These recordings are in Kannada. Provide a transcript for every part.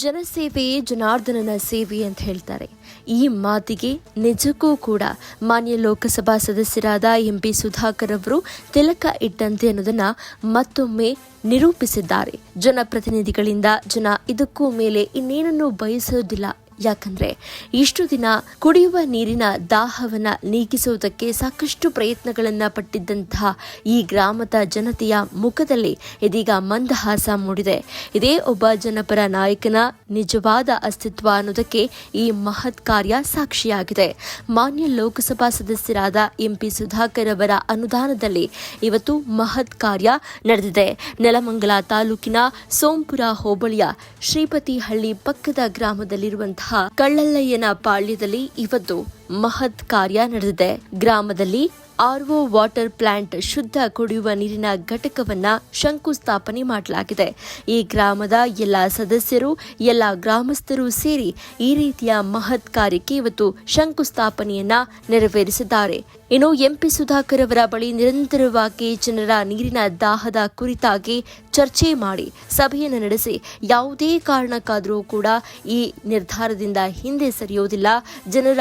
ಜನಸೇವೆಯೇ ಜನಾರ್ದನನ ಸೇವೆ ಅಂತ ಹೇಳ್ತಾರೆ. ಈ ಮಾತಿಗೆ ನಿಜಕ್ಕೂ ಕೂಡ ಮಾನ್ಯ ಲೋಕಸಭಾ ಸದಸ್ಯರಾದ ಎಂ ಪಿ ಸುಧಾಕರ್ ಅವರು ತಿಲಕ ಇಟ್ಟಂತೆ ಅನ್ನೋದನ್ನ ಮತ್ತೊಮ್ಮೆ ನಿರೂಪಿಸಿದ್ದಾರೆ. ಜನಪ್ರತಿನಿಧಿಗಳಿಂದ ಜನ ಇದಕ್ಕೂ ಮೇಲೆ ಇನ್ನೇನನ್ನು ಬಯಸೋದಿಲ್ಲ. ಯಾಕಂದ್ರೆ ಇಷ್ಟು ದಿನ ಕುಡಿಯುವ ನೀರಿನ ದಾಹವನ್ನ ನೀಗಿಸುವುದಕ್ಕೆ ಸಾಕಷ್ಟು ಪ್ರಯತ್ನಗಳನ್ನ ಪಟ್ಟಿದ್ದಂತಹ ಈ ಗ್ರಾಮದ ಜನತೆಯ ಮುಖದಲ್ಲಿ ಇದೀಗ ಮಂದಹಾಸ ಮೂಡಿದೆ. ಇದೇ ಒಬ್ಬ ಜನಪರ ನಾಯಕನ ನಿಜವಾದ ಅಸ್ತಿತ್ವ ಅನ್ನೋದಕ್ಕೆ ಈ ಮಹತ್ ಕಾರ್ಯ ಸಾಕ್ಷಿಯಾಗಿದೆ. ಮಾನ್ಯ ಲೋಕಸಭಾ ಸದಸ್ಯರಾದ ಎಂಪಿ ಸುಧಾಕರ್ ಅವರ ಅನುದಾನದಲ್ಲಿ ಇವತ್ತು ಮಹತ್ ಕಾರ್ಯ ನಡೆದಿದೆ. ನೆಲಮಂಗಲ ತಾಲೂಕಿನ ಸೋಂಪುರ ಹೋಬಳಿಯ ಶ್ರೀಪತಿಹಳ್ಳಿ ಪಕ್ಕದ ಗ್ರಾಮದಲ್ಲಿರುವಂತಹ ಕಳ್ಳಲ್ಲಯ್ಯನ ಪಾಳ್ಯದಲ್ಲಿ ಇವತ್ತು ಮಹತ್ ಕಾರ್ಯ ನಡೆದಿದೆ. ಗ್ರಾಮದಲ್ಲಿ ಆರ್ಒ ವಾಟರ್ ಪ್ಲಾಂಟ್ ಶುದ್ಧ ಕುಡಿಯುವ ನೀರಿನ ಘಟಕವನ್ನ ಶಂಕುಸ್ಥಾಪನೆ ಮಾಡಲಾಗಿದೆ. ಈ ಗ್ರಾಮದ ಎಲ್ಲ ಸದಸ್ಯರು, ಎಲ್ಲ ಗ್ರಾಮಸ್ಥರು ಸೇರಿ ಈ ರೀತಿಯ ಮಹತ್ ಕಾರ್ಯಕ್ಕೆ ಇವತ್ತು ಶಂಕುಸ್ಥಾಪನೆಯನ್ನ ನೆರವೇರಿಸಿದ್ದಾರೆ. ಇನ್ನು ಎಂಪಿ ಸುಧಾಕರ್ ಅವರ ಬಳಿ ನಿರಂತರವಾಗಿ ಜನರ ನೀರಿನ ದಾಹದ ಕುರಿತಾಗಿ ಚರ್ಚೆ ಮಾಡಿ ಸಭೆಯನ್ನು ನಡೆಸಿ ಯಾವುದೇ ಕಾರಣಕ್ಕಾದರೂ ಕೂಡ ಈ ನಿರ್ಧಾರದಿಂದ ಹಿಂದೆ ಸರಿಯೋದಿಲ್ಲ. ಜನರ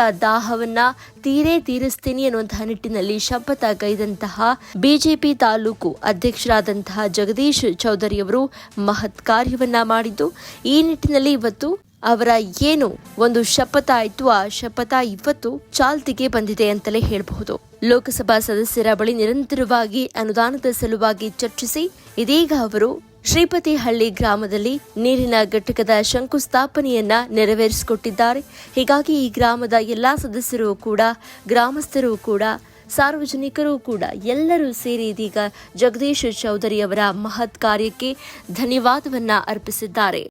ದಾಹವನ್ನ ತೀರೇ ತೀರಿಸ್ತೀನಿ ಅನ್ನುವಂತಹ ನಿಟ್ಟಿನಲ್ಲಿ ಶಪಥ ಕೈದಂತಹ ಬಿಜೆಪಿ ತಾಲೂಕು ಅಧ್ಯಕ್ಷರಾದಂತಹ ಜಗದೀಶ್ ಚೌಧರಿ ಅವರು ಮಹತ್ ಕಾರ್ಯವನ್ನ ಮಾಡಿದ್ದು. ಈ ನಿಟ್ಟಿನಲ್ಲಿ ಇವತ್ತು ಅವರ ಏನು ಒಂದು ಶಪಥ ಆಯಿತು, ಆ ಶಪಥ ಇವತ್ತು ಚಾಲ್ತಿಗೆ ಬಂದಿದೆ ಅಂತಲೇ ಹೇಳಬಹುದು. ಲೋಕಸಭಾ ಸದಸ್ಯರ ಬಳಿ ನಿರಂತರವಾಗಿ ಅನುದಾನದ ಸಲುವಾಗಿ ಚರ್ಚಿಸಿ, ಇದೀಗ ಅವರು ಶ್ರೀಪತಿಹಳ್ಳಿ ಗ್ರಾಮದಲ್ಲಿ ನೀರಿನ ಘಟಕದ ಶಂಕುಸ್ಥಾಪನೆಯನ್ನ ನೆರವೇರಿಸಿಕೊಟ್ಟಿದ್ದಾರೆ. ಹೀಗಾಗಿ ಈ ಗ್ರಾಮದ ಎಲ್ಲಾ ಸದಸ್ಯರು ಕೂಡ, ಗ್ರಾಮಸ್ಥರು ಕೂಡ, ಸಾರ್ವಜನಿಕರು ಕೂಡ ಎಲ್ಲರೂ ಸೇರಿ ಇದೀಗ ಜಗದೀಶ್ ಚೌಧರಿ ಅವರ ಮಹತ್ ಕಾರ್ಯಕ್ಕೆ ಧನ್ಯವಾದವನ್ನ ಅರ್ಪಿಸಿದ್ದಾರೆ.